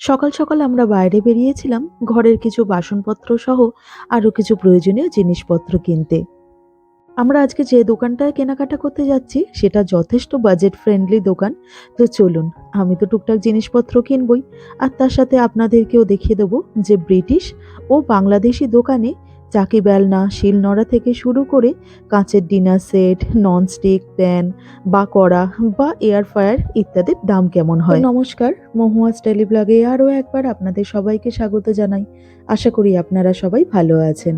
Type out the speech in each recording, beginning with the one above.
সকাল সকাল আমরা বাইরে বেরিয়েছিলাম, ঘরের কিছু বাসনপত্র সহ আরও কিছু প্রয়োজনীয় জিনিসপত্র কিনতে। আমরা আজকে যে দোকানটায় কেনাকাটা করতে যাচ্ছি, সেটা যথেষ্ট বাজেট ফ্রেন্ডলি দোকান। তো চলুন, আমি তো টুকটাক জিনিসপত্র কিনবই। আর তার সাথে আপনাদেরকেও দেখিয়ে দেবো যে ব্রিটিশ ও বাংলাদেশি দোকানে চাকি বেলনা শিলনোড়া থেকে শুরু করে কাঁচের ডিনার সেট ননস্টিক প্যান বা কড়া বা এয়ার ফায়ার ইত্যাদির দাম কেমন হয়? নমস্কার মহুয়া স্টাইলি ব্লগে আরও একবার আপনাদের সবাইকে স্বাগত জানাই। আশা করি আপনারা সবাই ভালো আছেন।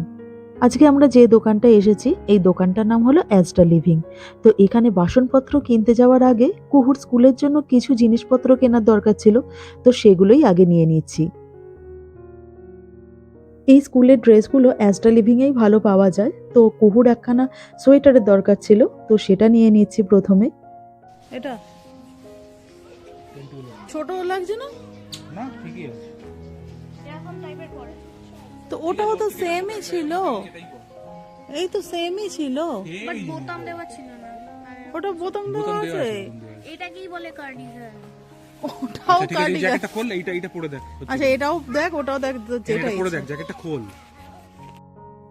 আজকে আমরা যে দোকানটা এসেছি এই দোকানটার নাম হলো অ্যাজটা লিভিং তো এখানে বাসনপত্র কিনতে যাওয়ার আগে কুহুর স্কুলের জন্য কিছু জিনিসপত্র কেনার দরকার ছিল তো সেগুলোই আগে নিয়ে নিচ্ছি। এই স্কুলের ড্রেসগুলো অ্যাস্টা লিভিংয়েই ভালো পাওয়া যায়। তো কুহুর একখানা সোয়েটারের দরকার ছিল তো সেটা নিয়ে নিচ্ছি প্রথমে। এটা? ছোট লাগছে না? না ঠিকই আছে। তো ওটাও তো সেমই ছিল। এই তো সেমই ছিল। বাট বোতাম দেওয়া ছিল না। ওটা বোতাম দেওয়া আছে? আছে। এটাকেই বলে কার্ডিগান ওটাও আচ্ছা, এই কার্ডিগান জ্যাকেটটা খোল এইটা এইটা পরে দেখ আচ্ছা এটাও দেখ ওটাও দেখ তো যেটা পরে দেখ জ্যাকেটটা খোল।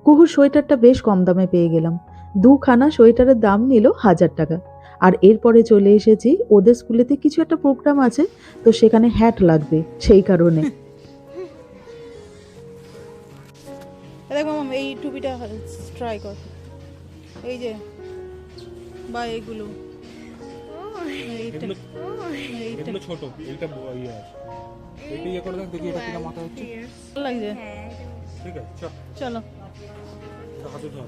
কুহুর সোয়েটারটা বেশ কম দামে পেয়ে গেলাম। দুখানা সোয়েটারের দাম নিল হাজার টাকা। আর এরপরে চলে এসেছি ওদের স্কুলেতে কিছু একটা প্রোগ্রাম আছে তো সেখানে হ্যাট লাগবে সেই কারণে। দেখো মাম এই টুপিটা ট্রাই কর। এই যে বা এগুলো। এগুলো ছোট এইটা ব- ইয়ে আছে। এইটা ইয়ে করে দেখ দেখি এটা কিনা মাথা হচ্ছে। ভালো লাগছে? ঠিক আছে চল। চলো। হাতে ধর।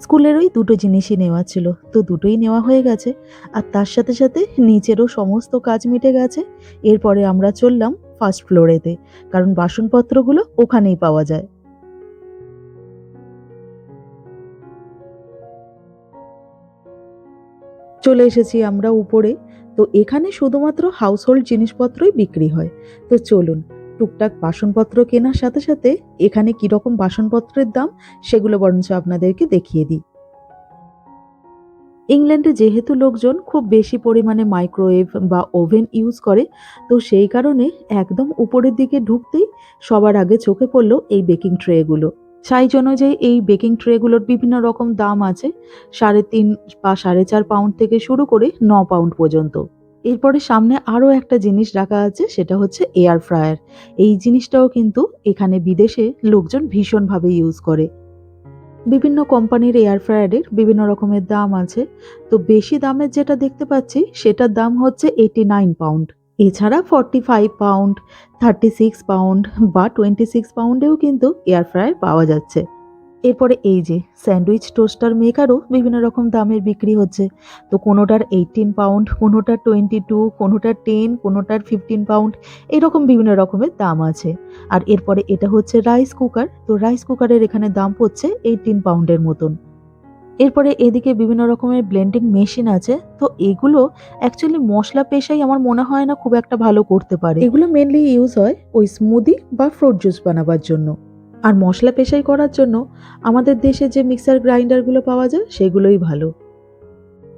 স্কুলের ওই দুটো জিনিসই নেওয়া ছিল তো দুটোই নেওয়া হয়ে গেছে আর তার সাথে সাথে নিচেরও সমস্ত কাজ মিটে গেছে। এরপরে আমরা চললাম ফার্স্ট ফ্লোরেতে কারণ বাসনপত্রগুলো ওখানেই পাওয়া যায়। চলে এসেছি আমরা উপরে। তো এখানে শুধুমাত্র হাউসহোল্ড জিনিসপত্রই বিক্রি হয়। তো চলুন, টুকটাক বাসনপত্র কেনার সাথে সাথে এখানে কীরকম বাসনপত্রের দাম সেগুলো বরঞ্চ আপনাদেরকে দেখিয়ে দিই। ইংল্যান্ডে যেহেতু লোকজন খুব বেশি পরিমাণে মাইক্রোওয়েভ বা ওভেন ইউজ করে, তো সেই কারণে একদম উপরের দিকে ঢুকতেই সবার আগে চোখে পড়ল এই বেকিং ট্রেগুলো সাইজ অনুযায়ী এই বেকিং ট্রেগুলোর বিভিন্ন রকম দাম আছে, সাড়ে তিন বা সাড়ে চার পাউন্ড থেকে শুরু করে ন পাউন্ড পর্যন্ত। এরপরে সামনে আরও একটা জিনিস রাখা আছে, সেটা হচ্ছে এয়ার ফ্রায়ার। এই জিনিসটাও কিন্তু এখানে বিদেশে লোকজন ভীষণভাবে ইউজ করে। বিভিন্ন কোম্পানির এয়ার ফ্রায়ারের বিভিন্ন রকমের দাম আছে। তো বেশি দামের যেটা দেখতে পাচ্ছি, সেটার দাম হচ্ছে এইটি নাইন পাউন্ড এছাড়া forty five pound thirty six pound বা টোয়েন্টি সিক্স পাউন্ডেও কিন্তু এয়ার ফ্রায়ার পাওয়া যাচ্ছে। এরপরে এই যে স্যান্ডউইচ টোস্টার মেকারও বিভিন্ন রকম দামের বিক্রি হচ্ছে। তো কোনোটার এইটিন পাউন্ড কোনোটার টোয়েন্টি টু কোনোটার টেন কোনোটার ফিফটিন পাউন্ড এরকম বিভিন্ন রকমের দাম আছে। আর এরপরে এটা হচ্ছে রাইস কুকার তো রাইস কুকারের এখানে দাম পড়ছে এইটিন পাউন্ডের মতন। এরপরে এদিকে বিভিন্ন রকমের ব্লেন্ডিং মেশিন আছে। তো এগুলো অ্যাকচুয়ালি মশলা পেশাই আমার মনে হয় না খুব একটা ভালো করতে পারে। এগুলো মেনলি ইউজ হয় ওই স্মুদি বা ফ্রুট জুস বানাবার জন্য। আর মশলা পেশাই করার জন্য আমাদের দেশে যে মিক্সার গ্রাইন্ডারগুলো পাওয়া যায়, সেগুলোই ভালো।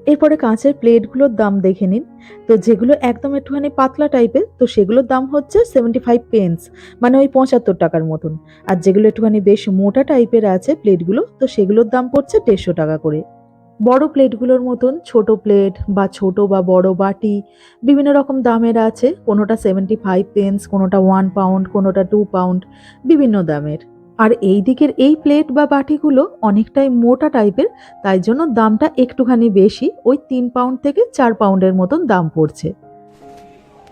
এরপরে কাঁচের প্লেটগুলোর দাম দেখে নিন। তো যেগুলো একদম একটুখানি পাতলা টাইপের, তো সেগুলোর দাম হচ্ছে সেভেন্টি ফাইভ পেন্স মানে ওই পঁচাত্তর টাকার মতন। আর যেগুলো একটুখানি বেশ মোটা টাইপের আছে প্লেটগুলো, তো সেগুলোর দাম পড়ছে দেড়শো টাকা করে। বড় প্লেটগুলোর মতন, ছোট প্লেট বা ছোট বা বড় বাটি, বিভিন্ন রকম দামের আছে। কোনোটা সেভেন্টি ফাইভ পেন্স কোনোটা ওয়ান পাউন্ড কোনোটা টু পাউন্ড বিভিন্ন দামের। আর এই দিকের এই প্লেট বা বাটিগুলো অনেকটাই মোটা টাইপের তাই জন্য দামটা একটুখানি বেশি, ওই তিন পাউন্ড থেকে চার পাউন্ডের মতন দাম পড়ছে।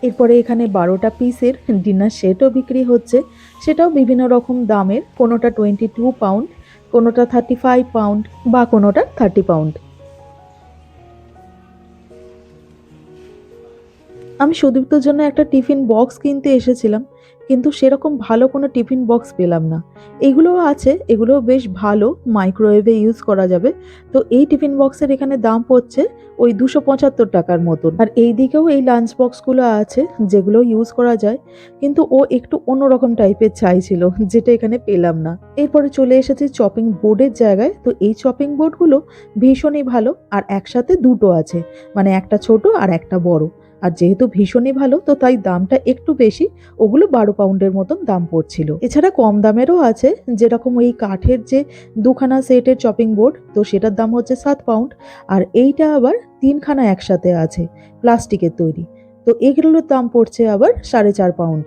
এরপরে এখানে বারোটা পিসের ডিনার সেটও বিক্রি হচ্ছে। সেটাও বিভিন্ন রকম দামের, কোনোটা টোয়েন্টি টু পাউন্ড কোনোটা থার্টি ফাইভ পাউন্ড বা কোনোটা থার্টি পাউন্ড আমি সুদীপ্তর জন্য একটা টিফিন বক্স কিনতে এসেছিলাম। কিন্তু সেরকম ভালো কোনো টিফিন বক্স পেলাম না। এগুলোও আছে, এগুলোও বেশ ভালো, মাইক্রোওয়েভে ইউজ করা যাবে। তো এই টিফিন বক্সের এখানে দাম পড়ছে ওই দুশো পঁচাত্তর টাকার মতন। আর এই দিকেও এই লাঞ্চ বক্সগুলো আছে, যেগুলো ইউজ করা যায়। কিন্তু ও একটু অন্যরকম টাইপের চাইছিল, যেটা এখানে পেলাম না। এরপরে চলে এসেছে চপিং বোর্ডের জায়গায়। তো এই চপিং বোর্ডগুলো ভীষণই ভালো, আর একসাথে দুটো আছে। মানে একটা ছোট আর একটা বড়। আর যেহেতু ভীষণই ভালো, তো তাই দামটা একটু বেশি, ওগুলো বারো পাউন্ডের মতন দাম পড়ছিল। এছাড়া কম দামেরও আছে, যেরকম এই কাঠের যে দুখানা সেটের চপিং বোর্ড তো সেটার দাম হচ্ছে সাত পাউন্ড, আর এইটা আবার তিনখানা একসাথে আছে, প্লাস্টিকের তৈরি। তো এগুলোর দাম পড়ছে আবার সাড়ে চার পাউন্ড।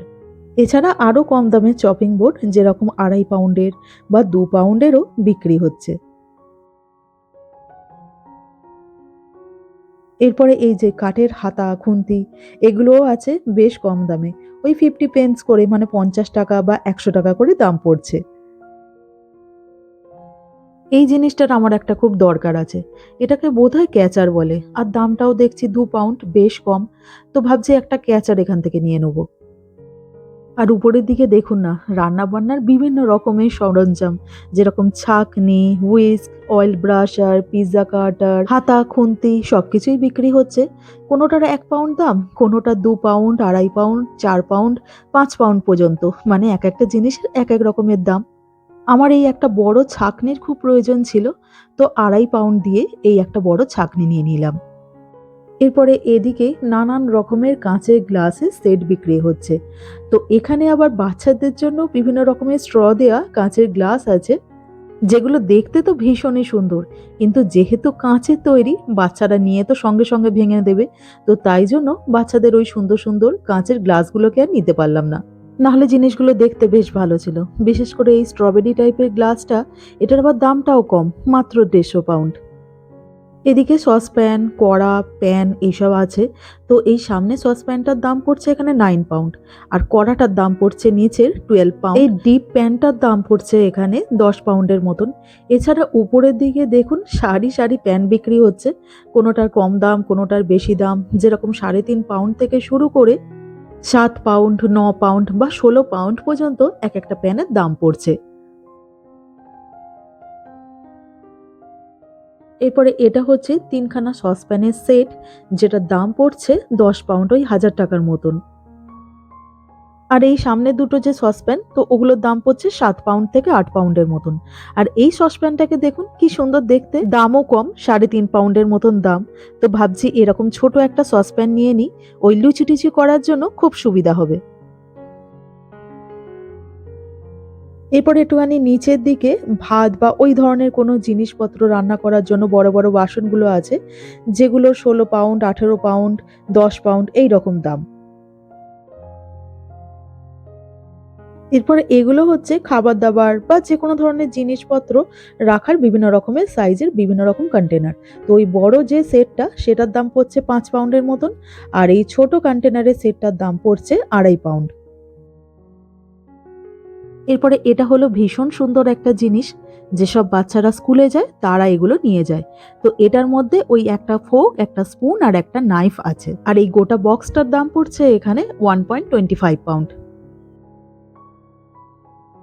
এছাড়া আরও কম দামের চপিং বোর্ড যেরকম আড়াই পাউন্ডের বা দু পাউন্ডেরও বিক্রি হচ্ছে। এরপরে এই যে কাঠের হাতা, খুন্তি, এগুলোও আছে বেশ কম দামে। ওই ফিফটি পেন্স করে মানে পঞ্চাশ টাকা বা একশো টাকা করে দাম পড়ছে। এই জিনিসটার আমার একটা খুব দরকার আছে। এটাকে বোধহয় ক্যাচার বলে। আর দামটাও দেখছি দু পাউন্ড বেশ কম। তো ভাবছি একটা ক্যাচার এখান থেকে নিয়ে নেব। আর উপরের দিকে দেখুন না রান্না বান্নার বিভিন্ন রকমের সরঞ্জাম, যেরকম ছাকনি whisk oil brusher pizza cutter হাতা, খুন্তি সব কিছুই বিক্রি হচ্ছে। কোনোটার এক পাউন্ড দাম কোনোটা দু পাউন্ড আড়াই পাউন্ড চার পাউন্ড পাঁচ পাউন্ড পর্যন্ত মানে এক একটা জিনিসের এক এক রকমের দাম। আমার এই একটা বড় ছাকনির খুব প্রয়োজন ছিল, তো আড়াই পাউন্ড দিয়ে এই একটা বড় ছাকনি নিয়ে নিলাম। এরপরে এদিকে নানান রকমের কাঁচের গ্লাসের সেট বিক্রি হচ্ছে। তো এখানে আবার বাচ্চাদের জন্য বিভিন্ন রকমের স্ট্র দেওয়া কাঁচের গ্লাস আছে, যেগুলো দেখতে তো ভীষণই সুন্দর। কিন্তু যেহেতু কাঁচের তৈরি, বাচ্চারা নিয়ে তো সঙ্গে সঙ্গে ভেঙে দেবে। তো তাই জন্য বাচ্চাদের ওই সুন্দর সুন্দর কাঁচের গ্লাসগুলোকে আর নিতে পারলাম না। নাহলে জিনিসগুলো দেখতে বেশ ভালো ছিল। বিশেষ করে এই স্ট্রবেরি টাইপের গ্লাসটা, এটার আবার দামটাও কম, মাত্র দেড়শো পাউন্ড। এদিকে সসপ্যান, কড়া, প্যান এইসব আছে। তো এই সামনে সসপ্যানটার দাম পড়ছে এখানে নাইন পাউন্ড আর কড়াটার দাম পড়ছে নিচের টুয়েলভ পাউন্ড এই ডিপ প্যানটার দাম পড়ছে এখানে দশ পাউন্ডের মতন। এছাড়া উপরের দিকে দেখুন সারি সারি প্যান বিক্রি হচ্ছে। কোনোটার কম দাম, কোনোটার বেশি দাম। যেরকম সাড়ে তিন পাউন্ড থেকে শুরু করে সাত পাউন্ড ন পাউন্ড বা ষোলো পাউন্ড পর্যন্ত এক একটা প্যানের দাম পড়ছে। এরপরে এটা হচ্ছে তিনখানা সসপ্যানের সেট যেটার দাম পড়ছে দশ পাউন্ড ওই হাজার টাকার মতন। আর এই সামনে দুটো যে সসপ্যান, তো ওগুলোর দাম পড়ছে সাত পাউন্ড থেকে আট পাউন্ডের মতন। আর এই সসপ্যানটাকে দেখুন, কি সুন্দর দেখতে। দামও কম, সাড়ে তিন পাউন্ডের মতন দাম। তো ভাবছি এরকম ছোট একটা সসপ্যান নিয়ে নিই ওই লুচি টুচি করার জন্য খুব সুবিধা হবে। এরপর একটুখানি নিচের দিকে ভাত বা ওই ধরনের কোনো জিনিসপত্র রান্না করার জন্য বড় বড় বাসনগুলো আছে, যেগুলো ষোলো পাউন্ড আঠেরো পাউন্ড দশ পাউন্ড এই রকম দাম। এরপরে এগুলো হচ্ছে খাবার দাবার বা যে কোনো ধরনের জিনিসপত্র রাখার বিভিন্ন রকমের সাইজের বিভিন্ন রকম কন্টেনার তো ওই বড় যে সেটটা সেটার দাম পড়ছে পাঁচ পাউন্ডের মতন, আর এই ছোট কন্টেনারের সেটটার দাম পড়ছে আড়াই পাউন্ড এরপরে এটা হলো ভীষণ সুন্দর একটা জিনিস, যেসব বাচ্চারা স্কুলে যায় তারা এগুলো নিয়ে যায়। তো এটার মধ্যে ওই একটা ফোক, একটা স্পুন আর একটা নাইফ আছে। আর এই গোটা বক্সটার দাম পড়ছে এখানে one point twenty five pound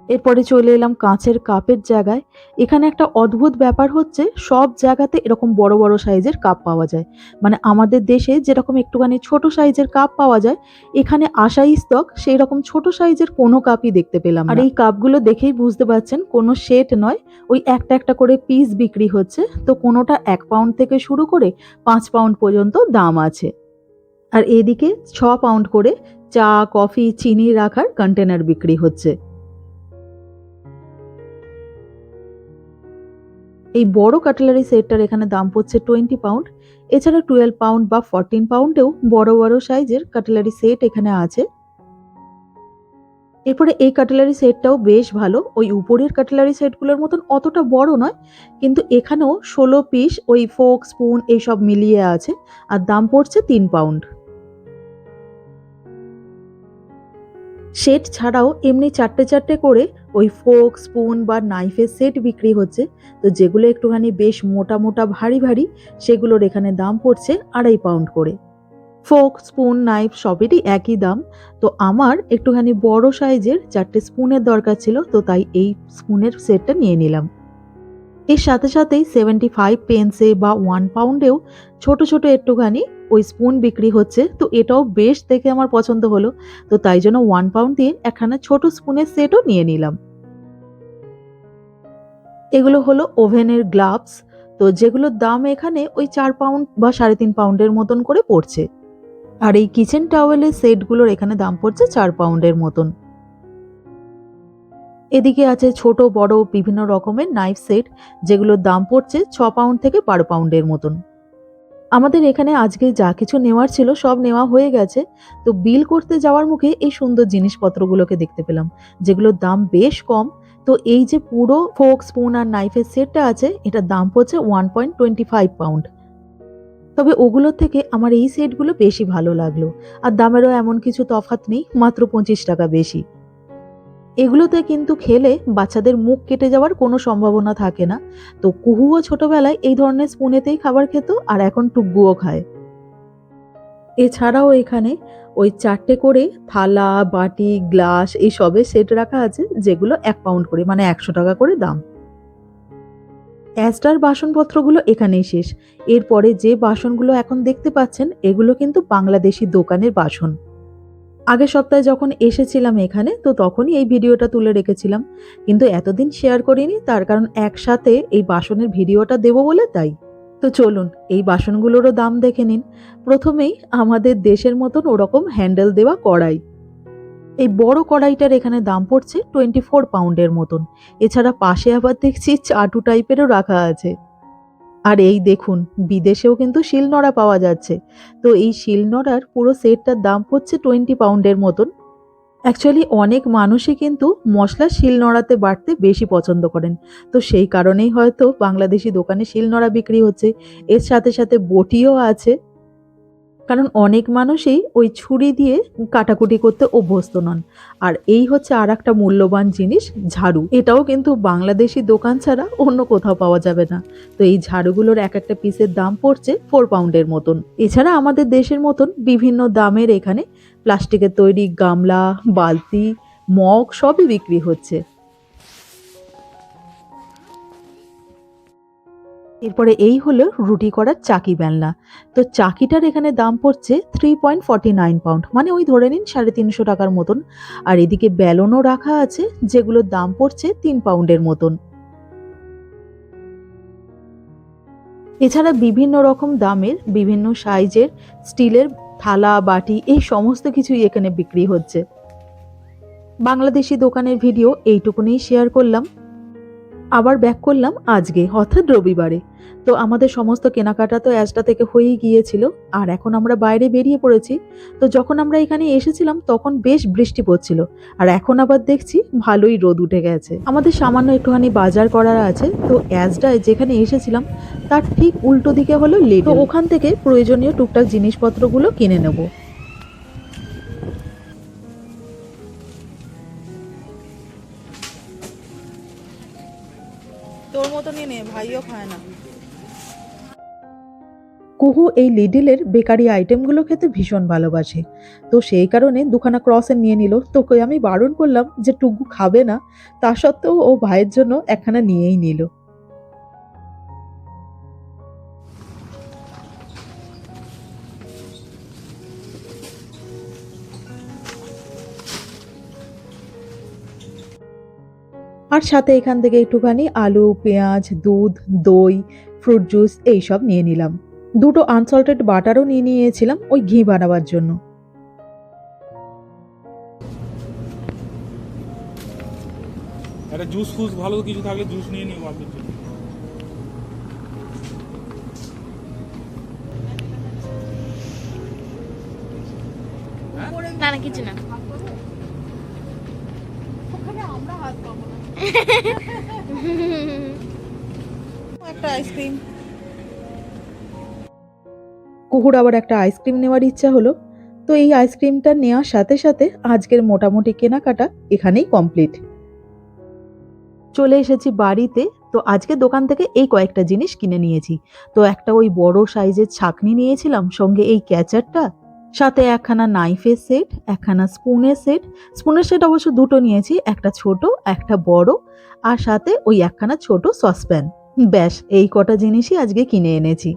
এরপরে চলে এলাম কাঁচের কাপের জায়গায়। এখানে একটা অদ্ভুত ব্যাপার হচ্ছে, সব জায়গাতে এরকম বড় বড় সাইজের কাপ পাওয়া যায়। মানে আমাদের দেশে যেরকম একটুখানি ছোট সাইজের কাপ পাওয়া যায়, এখানে আশাই স্টক সেই রকম ছোট সাইজের কোনো কাপই দেখতে পেলাম আর এই কাপগুলো দেখেই বুঝতে পারছেন, কোনো সেট নয়, ওই একটা একটা করে পিস বিক্রি হচ্ছে। তো কোনোটা এক পাউন্ড থেকে শুরু করে পাঁচ পাউন্ড পর্যন্ত দাম আছে। আর এদিকে ছ পাউন্ড করে চা, কফি, চিনি রাখার কন্টেনার বিক্রি হচ্ছে। এই বড় কাটলারি সেটটার এখানে দাম পড়ছে টোয়েন্টি পাউন্ড। এছাড়া টুয়েলভ পাউন্ড বা ফরটিন পাউন্ডেও বড় বড় সাইজের কাটলারি সেট এখানে আছে। এরপরে এই কাটলারি সেটটাও বেশ ভালো। ওই উপরের কাটলারি সেটগুলোর মতন অতটা বড় নয়, কিন্তু এখানেও ষোলো পিস ওই ফোক, স্পুন এইসব মিলিয়ে আছে, আর দাম পড়ছে তিন পাউন্ড। সেট ছাড়াও এমনি চারটে চারটে করে ওই ফোক, স্পুন বা নাইফের সেট বিক্রি হচ্ছে। তো যেগুলো একটুখানি বেশ মোটা মোটা ভারী ভারী, সেগুলোর এখানে দাম পড়ছে আড়াই পাউন্ড করে। ফোক, স্পুন, নাইফ সবেরই একই দাম। তো আমার একটুখানি বড় সাইজের চারটে স্পুনের দরকার ছিল, তো তাই এই স্পুনের সেটটা নিয়ে নিলাম। এর সাথে সাথেই সেভেন্টি ফাইভ পেন্সে বা ওয়ান পাউন্ডেও ছোট ছোট একটুখানি ওই স্পুন বিক্রি হচ্ছে, তো এটাও বেশ দেখে আমার পছন্দ হলো। তো তাই জন্য ওয়ান পাউন্ড দিয়ে একখানা ছোট স্পুনের সেটও নিয়ে নিলাম। এগুলো হলো ওভেনের গ্লাভস তো যেগুলোর দাম এখানে ওই চার পাউন্ড বা সাড়ে তিন পাউন্ডের মতন করে পড়ছে। আর এই কিচেন টাওয়েলের সেটগুলোর এখানে দাম পড়ছে চার পাউন্ডের মতন। এদিকে আছে ছোট, বড়, বিভিন্ন রকমের নাইফ সেট যেগুলোর দাম পড়ছে ছ পাউন্ড থেকে বারো পাউন্ডের মতন। আমাদের এখানে আজকে যা কিছু নেওয়ার ছিল সব নেওয়া হয়ে গেছে। তো বিল করতে যাওয়ার মুখে এই সুন্দর জিনিসপত্রগুলোকে দেখতে পেলাম, যেগুলোর দাম বেশ কম। তো এই যে পুরো ফোক, স্পুন আর নাইফের সেটটা আছে, এটার দাম পড়ছে one point twenty five pound তবে ওগুলোর থেকে আমার এই সেটগুলো বেশি ভালো লাগল। আর দামেরও এমন কিছু তফাৎ নেই, মাত্র পঁচিশ টাকা বেশি। এগুলোতে কিন্তু খেলে বাচ্চাদের মুখ কেটে যাওয়ার কোনো সম্ভাবনা থাকে না। তো কুহুও ছোটবেলায় এই ধরনের স্পুনেতেই খাবার খেত আর এখন টুকগুও খায়। এছাড়াও এখানে ওই চারটে করে থালা, বাটি, গ্লাস এই সবের সেট রাখা আছে যেগুলো এক পাউন্ড করে মানে একশো টাকা করে দাম। অ্যাস্টার বাসনপত্রগুলো এখানেই শেষ। এরপরে যে বাসনগুলো এখন দেখতে পাচ্ছেন, এগুলো কিন্তু বাংলাদেশি দোকানের বাসন। আগের সপ্তাহে যখন এসেছিলাম এখানে, তো তখনই এই ভিডিওটা তুলে রেখেছিলাম। কিন্তু এতদিন শেয়ার করিনি, তার কারণ একসাথে এই বাসনের ভিডিওটা দেবো বলে তাই। তো চলুন, এই বাসনগুলোরও দাম দেখে নিন। প্রথমেই আমাদের দেশের মতন ওরকম হ্যান্ডেল দেওয়া কড়াই। এই বড় কড়াইটার এখানে দাম পড়ছে টোয়েন্টি ফোর পাউন্ডের মতন। এছাড়া পাশে আবার দেখছি চাটু টাইপেরও রাখা আছে। আর এই দেখুন, বিদেশেও কিন্তু শিলনোড়া পাওয়া যাচ্ছে। তো এই শিলনোড়ার পুরো সেটটার দাম পড়ছে টোয়েন্টি পাউন্ডের মতন। অ্যাকচুয়ালি অনেক মানুষই কিন্তু মশলা শিলনোড়াতে বাড়তে বেশি পছন্দ করেন। তো সেই কারণেই হয়তো বাংলাদেশি দোকানে শিলনোড়া বিক্রি হচ্ছে। এর সাথে সাথে বটিও আছে। কারণ অনেক মানুষই ওই ছুরি দিয়ে কাটাকুটি করতে অভ্যস্ত নন। আর এই হচ্ছে আর একটা মূল্যবান জিনিস, ঝাড়ু। এটাও কিন্তু বাংলাদেশি দোকান ছাড়া অন্য কোথাও পাওয়া যাবে না। তো এই ঝাড়ুগুলোর এক একটা পিসের দাম পড়ছে ফোর পাউন্ডের মতন। এছাড়া আমাদের দেশের মতন বিভিন্ন দামের এখানে প্লাস্টিকের তৈরি গামলা, বালতি, মগ সবই বিক্রি হচ্ছে। এরপরে এই হলো রুটি করার চাকি বেলনা। তো চাকিটার এখানে দাম পড়ছে three point forty nine pound মানে ওই ধরে নিন সাড়ে তিনশো টাকার মতন। আর এদিকে বেলনও রাখা আছে, যেগুলোর দাম পড়ছে তিন পাউন্ডের মতন। এছাড়া বিভিন্ন রকম দামের, বিভিন্ন সাইজের স্টিলের থালা, বাটি, এই সমস্ত কিছুই এখানে বিক্রি হচ্ছে। বাংলাদেশি দোকানের ভিডিও এইটুকুনি শেয়ার করলাম। আবার ব্যাক করলাম আজকে, অর্থাৎ রবিবারে। তো আমাদের সমস্ত কেনাকাটা তো অ্যাজটা থেকে হয়েই গিয়েছিল, আর এখন আমরা বাইরে বেরিয়ে পড়েছি। তো যখন আমরা এখানে এসেছিলাম, তখন বেশ বৃষ্টি পড়ছিল, আর এখন আবার দেখছি ভালোই রোদ উঠে গেছে। আমাদের সামান্য একটুখানি বাজার করার আছে, তো অ্যাজটায় যেখানে এসেছিলাম, তার ঠিক উল্টো দিকে হলো লেট ওখান থেকে প্রয়োজনীয় টুকটাক জিনিসপত্রগুলো কিনে নেব। ভাইও খায় না। কুহু এই লিডিলের বেকারি আইটেমগুলো খেতে ভীষণ ভালোবাসে। তো সেই কারণে দুখানা ক্রসেন নিয়ে নিল। তোকে আমি বারণ করলাম যে টুকু খাবে না, তা সত্ত্বেও ও ভাইয়ের জন্য একখানা নিয়েই নিল। আর সাথে এখান থেকে একটুখানি আলু পেঁয়াজ দুধ দই ফ্রুট জুস এইসব নিয়ে নিলাম। দুটো আনসল্টেড বাটারও নিয়ে নিয়েছিলাম ওই ঘি বানাবার জন্য। একটা জুস ফুস ভালো কিছু থাকলে জুস নিয়ে নিও না না কিছু না। আইসক্রিম কুকুর আবার একটা আইসক্রিম নেওয়ার ইচ্ছা হলো। তো এই আইসক্রিমটা নেওয়ার সাথে সাথে আজকের মোটামুটি কেনাকাটা এখানেই কমপ্লিট চলে এসেছি বাড়িতে। তো আজকে দোকান থেকে এই কয়েকটা জিনিস কিনে নিয়েছি। তো একটা ওই বড় সাইজের ছাকনি নিয়েছিলাম, সঙ্গে এই ক্যাচারটা সাথে একখানা নাইফের সেট একখানা স্পুনের সেট স্পুনের সেট অবশ্য দুটো নিয়েছি, একটা ছোট, একটা বড়, আর সাথে ওই একখানা ছোট সসপ্যান ব্যাস, এই কটা জিনিসই আজকে কিনে এনেছি।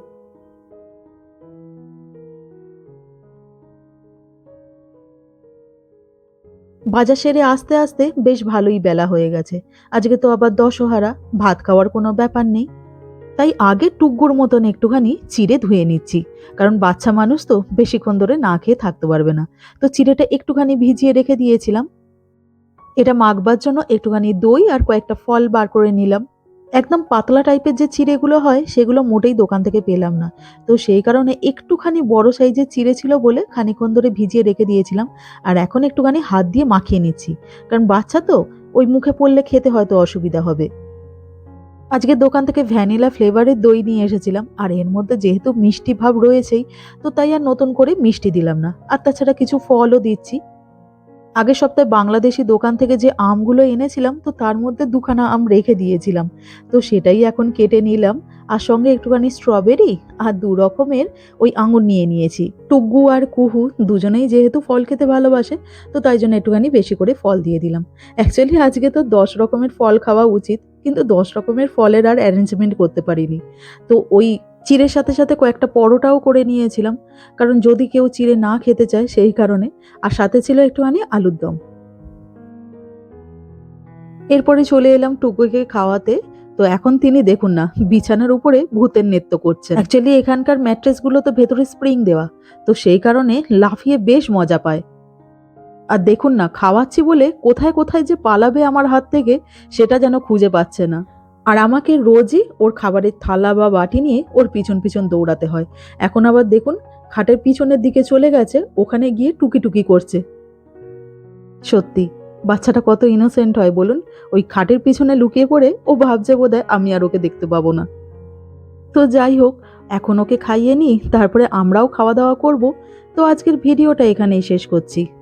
বাজার সেরে আস্তে আস্তে বেশ ভালোই বেলা হয়ে গেছে। আজকে তো আবার দশহারা, ভাত খাওয়ার কোনো ব্যাপার নেই। তাই আগে টুকগুর মতন একটুখানি চিড়ে ধুয়ে নিচ্ছি। কারণ বাচ্চা মানুষ তো বেশিক্ষণ ধরে না খেয়ে থাকতে পারবে না। তো চিড়েটা একটুখানি ভিজিয়ে রেখে দিয়েছিলাম। এটা মাখবার জন্য একটুখানি দই আর কয়েকটা ফল বার করে নিলাম। একদম পাতলা টাইপের যে চিড়েগুলো হয়, সেগুলো মোটেই দোকান থেকে পেলাম না। তো সেই কারণে একটুখানি বড় সাইজের চিড়ে ছিল বলে খানিক্ষণ ধরে ভিজিয়ে রেখে দিয়েছিলাম। আর এখন একটুখানি হাত দিয়ে মাখিয়ে নিচ্ছি। কারণ বাচ্চা তো, ওই মুখে পড়লে খেতে হয়তো অসুবিধা হবে। আজকে দোকান থেকে ভ্যানিলা ফ্লেভারের দই নিয়ে এসেছিলাম, আর এর মধ্যে যেহেতু মিষ্টি ভাব রয়েছেই, তো তাই আর নতুন করে মিষ্টি দিলাম না। আর তাছাড়া কিছু ফলও দিচ্ছি। আগের সপ্তাহে বাংলাদেশি দোকান থেকে যে আমগুলো এনেছিলাম, তো তার মধ্যে দুখানা আম রেখে দিয়েছিলাম। তো সেটাই এখন কেটে নিলাম, আর সঙ্গে একটুখানি স্ট্রবেরি আর দু রকমের ওই আঙুর নিয়ে নিয়েছি। টুগ্গু আর কুহু দুজনেই যেহেতু ফল খেতে ভালোবাসে, তো তাই জন্য একটুখানি বেশি করে ফল দিয়ে দিলাম। অ্যাকচুয়ালি আজকে তো দশ রকমের ফল খাওয়া উচিত, কিন্তু দশ রকমের ফলের আর অ্যারেঞ্জমেন্ট করতে পারিনি। তো ওই চিড়ের সাথে সাথে কয়েকটা পরোটাও করে নিয়েছিলাম, কারণ যদি কেউ চিড়ে না খেতে চায় সেই কারণে, আর সাথে ছিল একটুখানি আলুর দম। এরপরে চলে এলাম টুকুকে খাওয়াতে, তো এখন তিনি দেখুন না, বিছানার উপরে ভূতের নৃত্য করছেন। অ্যাকচুয়ালি এখানকার ম্যাট্রেসগুলো তো ভেতরে স্প্রিং দেওয়া, তো সেই কারণে লাফিয়ে বেশ মজা পায়। আর দেখুন না, খাওয়াচ্ছি বলে কোথায় কোথায় যে পালাবে আমার হাত থেকে, সেটা যেন খুঁজে পাচ্ছে না। আর আমাকে রোজই ওর খাবারের থালা বা বাটি নিয়ে ওর পিছন পিছন দৌড়াতে হয়। এখন আবার দেখুন, খাটের পিছনের দিকে চলে গেছে, ওখানে গিয়ে টুকি টুকি করছে। সত্যি, বাচ্চাটা কত ইনোসেন্ট হয় বলুন। ওই খাটের পিছনে লুকিয়ে পড়ে ও ভাবছে বোধহয় আমি আর ওকে দেখতে পাবো না। তো যাই হোক, এখন ওকে খাইয়ে নিই, তারপরে আমরাও খাওয়া দাওয়া করব। তো আজকের ভিডিওটা এখানেই শেষ করছি।